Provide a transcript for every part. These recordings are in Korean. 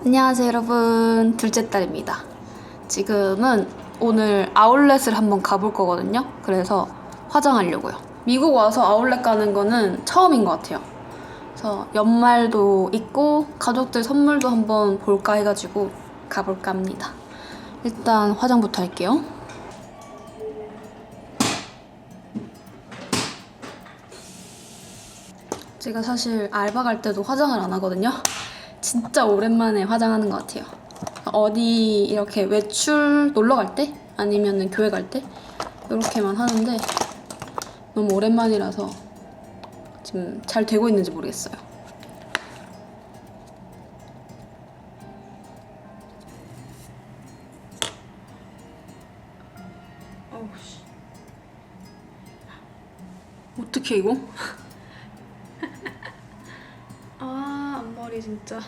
안녕하세요 여러분. 둘째 딸입니다. 지금은 오늘 아울렛을 한번 가볼 거거든요. 그래서 화장하려고요. 미국 와서 아울렛 가는 거는 처음인 것 같아요. 그래서 연말도 있고 가족들 선물도 한번 볼까 해가지고 가볼까 합니다. 일단 화장부터 할게요. 제가 사실 알바 갈 때도 화장을 안 하거든요. 진짜 오랜만에 화장하는 것 같아요. 어디 이렇게 외출 놀러 갈 때? 아니면 교회 갈 때? 이렇게만 하는데 너무 오랜만이라서 지금 잘 되고 있는지 모르겠어요. 어떻게 이거? 머리 진짜.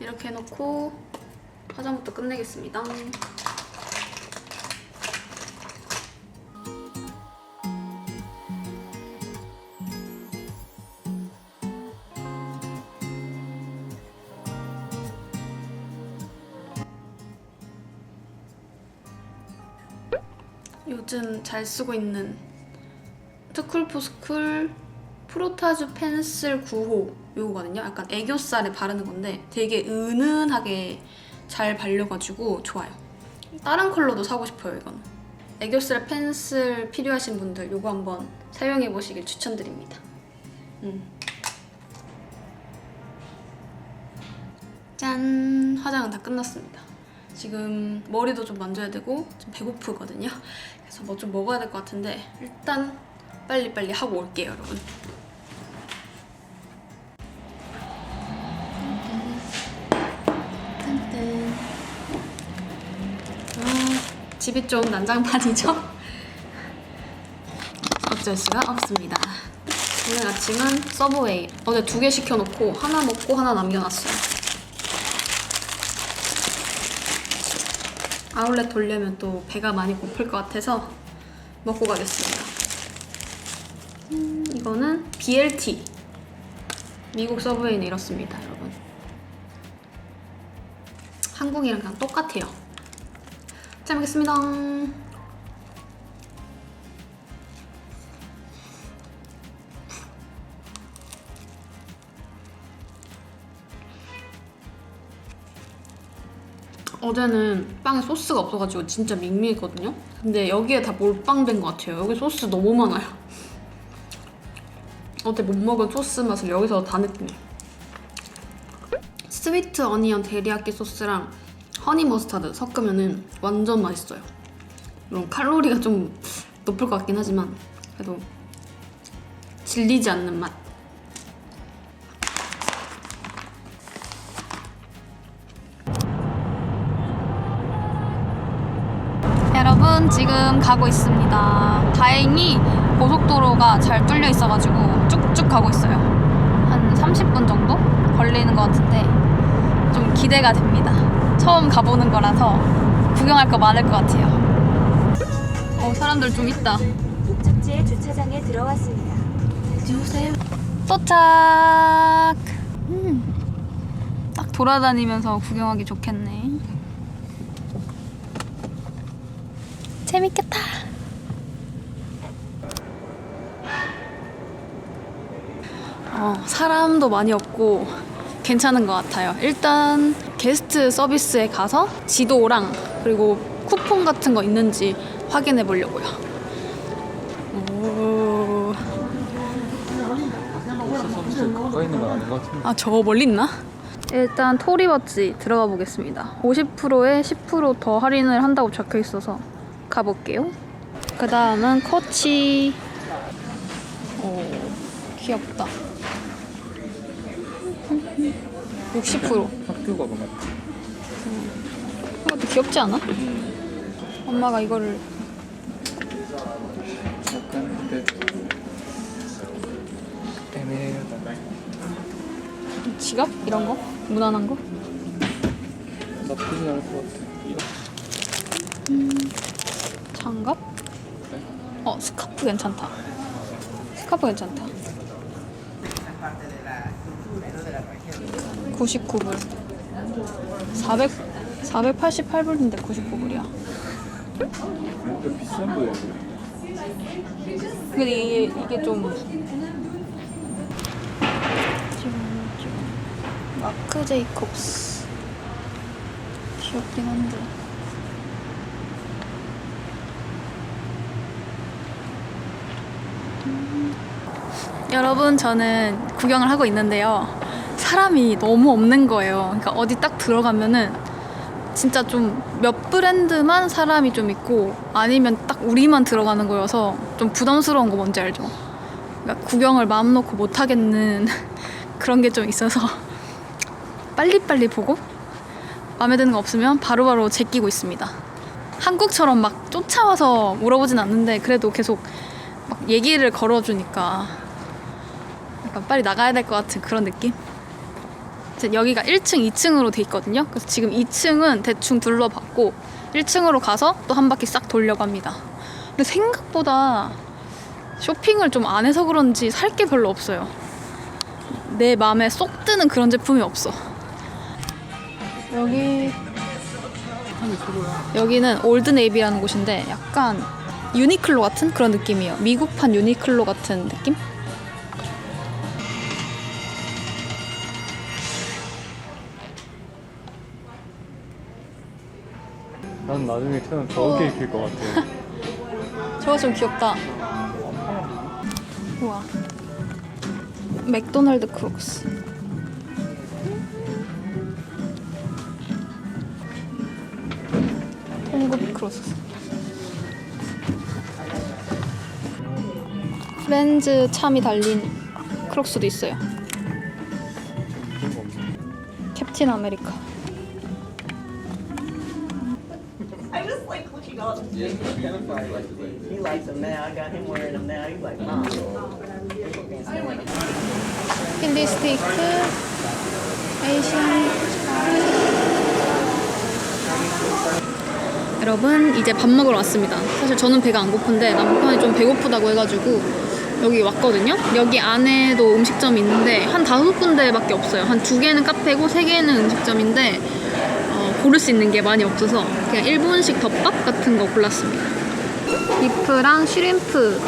이렇게 해놓고 화장부터 끝내겠습니다. 요즘 잘 쓰고 있는 트쿨포스쿨 프로타주 펜슬 9호 요거거든요. 약간 애교살에 바르는 건데 되게 은은하게 잘 발려가지고 좋아요. 다른 컬러도 사고 싶어요, 이거는. 애교살 펜슬 필요하신 분들 요거 한번 사용해 보시길 추천드립니다. 음. 짠! 화장은 다 끝났습니다. 지금 머리도 좀 만져야 되고 좀 배고프거든요. 그래서 뭐 좀 먹어야 될 것 같은데 일단 빨리빨리 하고 올게요, 여러분. 집이 좀 난장판이죠? 어쩔 수가 없습니다. 오늘 아침은 서브웨이. 어제 두 개 시켜놓고 하나 먹고 하나 남겨놨어요. 아울렛 돌려면 또 배가 많이 고플 것 같아서 먹고 가겠습니다. 음, 이거는 BLT. 미국 서브웨이는 이렇습니다, 여러분. 한국이랑 그냥 똑같아요. 잘 먹겠습니다. 어제는 빵에 소스가 없어가지고 진짜 밍밍했거든요. 근데 여기에 다 몰빵된 것 같아요. 여기 소스 너무 많아요. 어제 못 먹은 소스 맛을 여기서 다 느끼네. 스위트 어니언 데리야끼 소스랑 허니 머스타드 섞으면은 완전 맛있어요. 물론 칼로리가 좀 높을 것 같긴 하지만 그래도 질리지 않는 맛. 여러분 지금 가고 있습니다. 다행히 고속도로가 잘 뚫려 있어가지고 쭉쭉 가고 있어요. 한 30분 정도 걸리는 것 같은데 좀 기대가 됩니다. 처음 가보는 거라서 구경할 거 많을 것 같아요. 어 사람들 좀 있다. 목적지의 주차장에 들어왔습니다. 주세요. 도착. 음, 딱 돌아다니면서 구경하기 좋겠네. 재밌겠다. 어, 사람도 많이 없고 괜찮은 것 같아요. 일단 게스트 서비스에 가서 지도랑 그리고 쿠폰 같은 거 있는지 확인해 보려고요. 오. 써 있는 건 아닌 것 같은데. 아, 저 멀리 있나? 일단 토리버치 들어가 보겠습니다. 50%에 10%더 할인을 한다고 적혀 있어서 가볼게요. 그 다음은 코치. 오, 귀엽다. 60%. 학교 가본 것 같아. 이것도 귀엽지 않아? 엄마가 이거를 약간 근데 애매하다. 지갑 이런 거 무난한 거 나쁘진 않을 것 같아. 장갑 어 스카프 괜찮다 스카프 괜찮다 99불 400 488불인데 99불이야. 또 비싼 거야. 근데 이게 이게 좀 마크 제이콥스 귀엽긴 한데 음. 여러분 저는 구경을 하고 있는데요 사람이 너무 없는 거예요 그러니까 어디 딱 들어가면은 진짜 좀 몇 브랜드만 사람이 좀 있고 아니면 딱 우리만 들어가는 거여서 좀 부담스러운 거 뭔지 알죠? 그러니까 구경을 마음 놓고 못 하겠는 그런 게 좀 있어서 빨리빨리 보고 마음에 드는 거 없으면 바로바로 제끼고 있습니다. 한국처럼 막 쫓아와서 물어보진 않는데 그래도 계속 막 얘기를 걸어주니까 약간 빨리 나가야 될 것 같은 그런 느낌? 여기가 1층, 2층으로 돼 있거든요. 그래서 지금 2층은 대충 둘러봤고 1층으로 가서 또 한 바퀴 싹 돌려갑니다. 근데 생각보다 쇼핑을 좀 안 해서 그런지 살 게 별로 없어요. 내 마음에 쏙 드는 그런 제품이 없어. 여기. 여기는 올드네이비라는 곳인데 약간 유니클로 같은 그런 느낌이에요. 미국판 유니클로 같은 느낌? 난 나중에 태어나 저렇게 입힐 것 같아. 저거 좀 귀엽다. 우와. 맥도날드 크록스. 홍급 크록스. 프렌즈 참이 달린 크록스도 있어요. 캡틴 아메리카. He likes them now. I got him wearing them now. He's like, mom. 캔디 스테이크, 에이시안. 여러분 이제 밥 먹으러 왔습니다. 사실 저는 배가 안 고픈데 남편이 좀 배고프다고 해가지고 여기 왔거든요. 여기 안에도 음식점이 있는데 한 다섯 군데밖에 없어요. 한 두 개는 카페고 세 개는 음식점인데 어, 고를 수 있는 게 많이 없어서 그냥 일본식 덮밥 같은 거 골랐습니다. 비프랑 슈림프.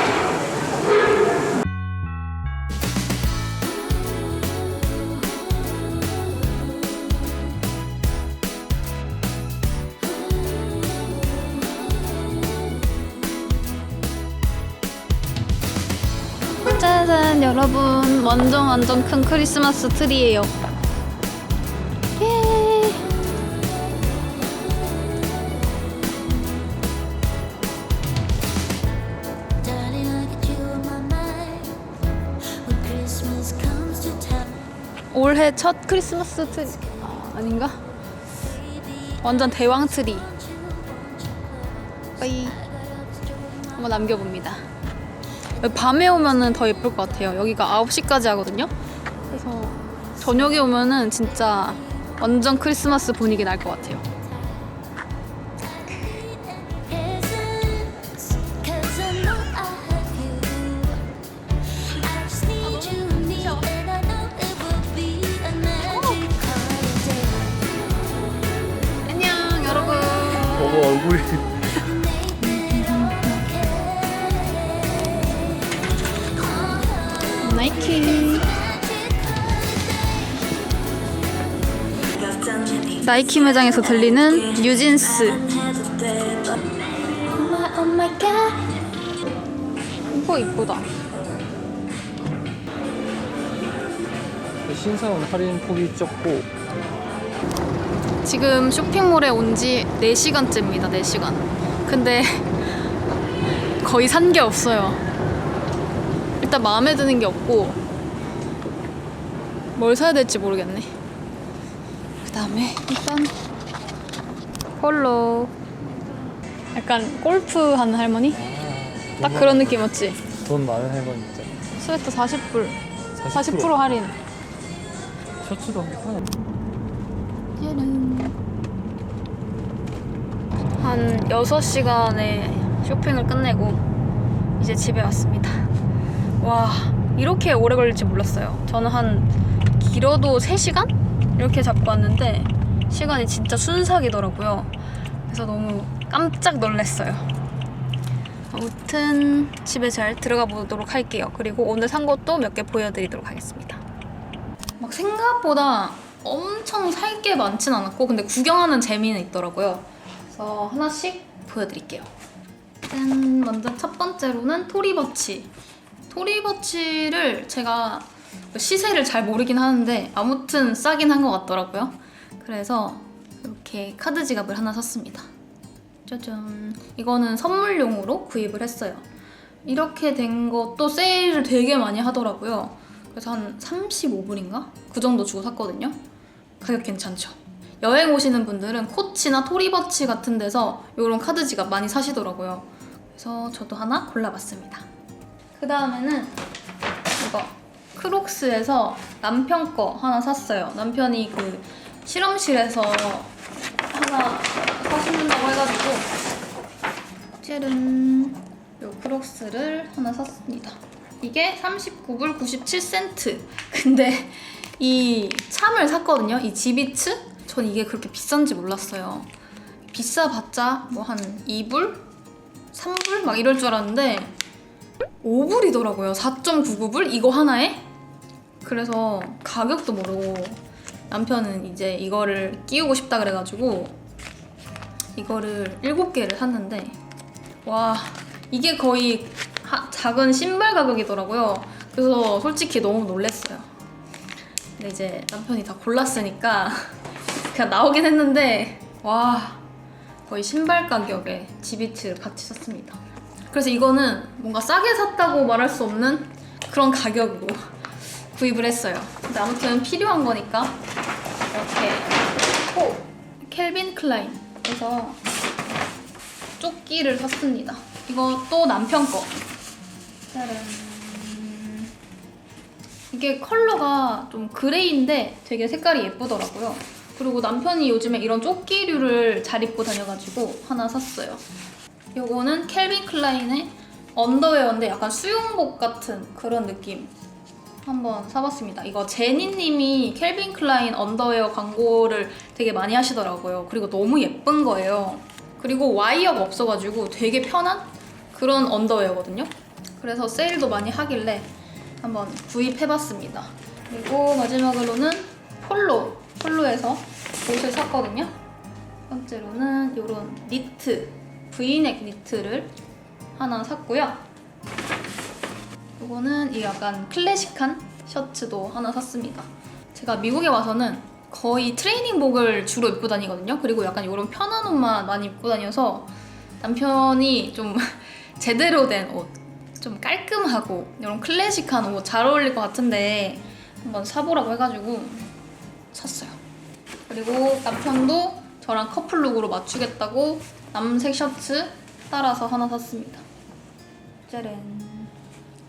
짜잔 여러분. 완전 완전 큰 크리스마스 트리예요 올해 첫 크리스마스 트리. 아, 아닌가? 완전 대왕 트리. 빠이. 한번 남겨봅니다. 밤에 오면은 더 예쁠 것 같아요. 여기가 9시까지 하거든요. 그래서 저녁에 오면은 진짜 완전 크리스마스 분위기 날 것 같아요 저거 얼굴이. 나이키 나이키 매장에서 들리는 뉴진스. 이거 이쁘다 신사원 할인 폭이 적고 지금 쇼핑몰에 온 지 4시간째입니다 4시간 근데 거의 산 게 없어요 일단 마음에 드는 게 없고 뭘 사야 될지 모르겠네 그 다음에 일단 폴로 약간 골프 하는 할머니? 딱 그런 느낌 맞지? 돈 많은 할머니 있잖아. 스웨터 40불 40% 40% 할인 셔츠도 사야 돼. 한 6시간의 쇼핑을 끝내고 이제 집에 왔습니다. 와, 이렇게 오래 걸릴지 몰랐어요. 저는 한 길어도 3시간? 이렇게 잡고 왔는데 시간이 진짜 순삭이더라고요. 그래서 너무 깜짝 놀랐어요. 아무튼 집에 잘 들어가 보도록 할게요. 그리고 오늘 산 것도 몇 개 보여드리도록 하겠습니다. 막 생각보다 엄청 살 게 많진 않았고 근데 구경하는 재미는 있더라고요. 그래서 하나씩 보여드릴게요. 짠! 먼저 첫 번째로는 토리버치. 토리버치를 제가 시세를 잘 모르긴 하는데 아무튼 싸긴 한 것 같더라고요. 그래서 이렇게 카드 지갑을 하나 샀습니다. 짜잔. 이거는 선물용으로 구입을 했어요. 이렇게 된 것도 세일을 되게 많이 하더라고요. 그래서 한 35불인가? 그 정도 주고 샀거든요. 가격 괜찮죠? 여행 오시는 분들은 코치나 토리버치 같은 데서 이런 카드 지갑 많이 사시더라고요. 그래서 저도 하나 골라봤습니다. 그 다음에는 이거 크록스에서 남편 거 하나 샀어요. 남편이 그 실험실에서 하나 사신다고 해가지고 짜란 요 크록스를 하나 샀습니다. 이게 39불 97센트. 근데 이 참을 샀거든요. 이 지비츠? 전 이게 그렇게 비싼지 몰랐어요. 비싸봤자 뭐 한 2불? 3불? 막 이럴 줄 알았는데 5불이더라고요. 4.99불? 이거 하나에? 그래서 가격도 모르고 남편은 이제 이거를 끼우고 싶다 그래가지고 이거를 7개를 샀는데 와 이게 거의 하- 작은 신발 가격이더라고요. 그래서 솔직히 너무 놀랐어요. 근데 이제 남편이 다 골랐으니까 그냥 나오긴 했는데 와 거의 신발 가격에 지비츠를 같이 샀습니다. 그래서 이거는 뭔가 싸게 샀다고 말할 수 없는 그런 가격으로 구입을 했어요. 근데 아무튼 필요한 거니까 이렇게 오 켈빈 클라인에서 조끼를 샀습니다. 이것도 남편 거. 짜란. 이게 컬러가 좀 그레이인데 되게 색깔이 예쁘더라고요. 그리고 남편이 요즘에 이런 조끼류를 잘 입고 다녀가지고 하나 샀어요. 요거는 켈빈 클라인의 언더웨어인데 약간 수영복 같은 그런 느낌. 한번 사봤습니다. 이거 제니님이 켈빈 클라인 언더웨어 광고를 되게 많이 하시더라고요. 그리고 너무 예쁜 거예요. 그리고 와이어가 없어가지고 되게 편한 그런 언더웨어거든요. 그래서 세일도 많이 하길래 한번 구입해봤습니다. 그리고 마지막으로는 폴로, 폴로에서 옷을 샀거든요. 첫 번째로는 이런 니트, 브이넥 니트를 하나 샀고요. 이거는 이 약간 클래식한 셔츠도 하나 샀습니다. 제가 미국에 와서는 거의 트레이닝복을 주로 입고 다니거든요. 그리고 약간 이런 편한 옷만 많이 입고 다녀서 남편이 좀 제대로 된 옷, 좀 깔끔하고 이런 클래식한 옷 잘 어울릴 것 같은데 한번 사보라고 해가지고 샀어요. 그리고 남편도 저랑 커플룩으로 맞추겠다고 남색 셔츠 따라서 하나 샀습니다. 짜란.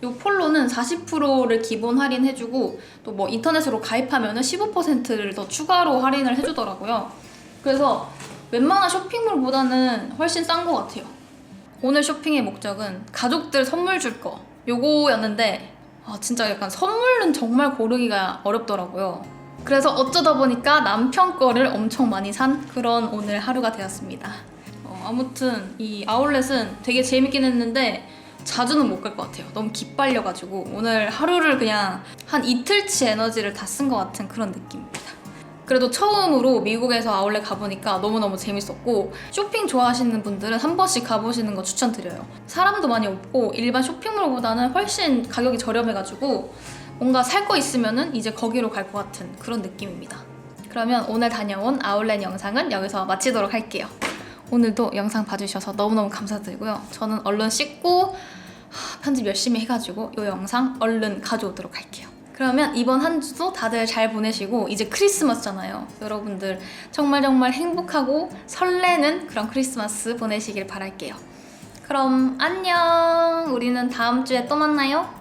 요 폴로는 40%를 기본 할인해주고 또 뭐 인터넷으로 가입하면은 15%를 더 추가로 할인을 해주더라고요. 그래서 웬만한 쇼핑몰보다는 훨씬 싼 것 같아요. 오늘 쇼핑의 목적은 가족들 선물 줄 거 요거였는데 아 진짜 약간 선물은 정말 고르기가 어렵더라고요. 그래서 어쩌다 보니까 남편 거를 엄청 많이 산 그런 오늘 하루가 되었습니다. 어, 아무튼 이 아울렛은 되게 재밌긴 했는데 자주는 못 갈 것 같아요. 너무 기빨려가지고 오늘 하루를 그냥 한 이틀치 에너지를 다 쓴 것 같은 그런 느낌입니다. 그래도 처음으로 미국에서 아울렛 가보니까 너무너무 재밌었고 쇼핑 좋아하시는 분들은 한 번씩 가보시는 거 추천드려요. 사람도 많이 없고 일반 쇼핑몰보다는 훨씬 가격이 저렴해가지고 뭔가 살 거 있으면은 이제 거기로 갈 것 같은 그런 느낌입니다. 그러면 오늘 다녀온 아울렛 영상은 여기서 마치도록 할게요. 오늘도 영상 봐주셔서 너무너무 감사드리고요. 저는 얼른 씻고 하, 편집 열심히 해가지고 이 영상 얼른 가져오도록 할게요. 그러면 이번 한 주도 다들 잘 보내시고 이제 크리스마스잖아요. 여러분들 정말 정말 행복하고 설레는 그런 크리스마스 보내시길 바랄게요. 그럼 안녕. 우리는 다음 주에 또 만나요.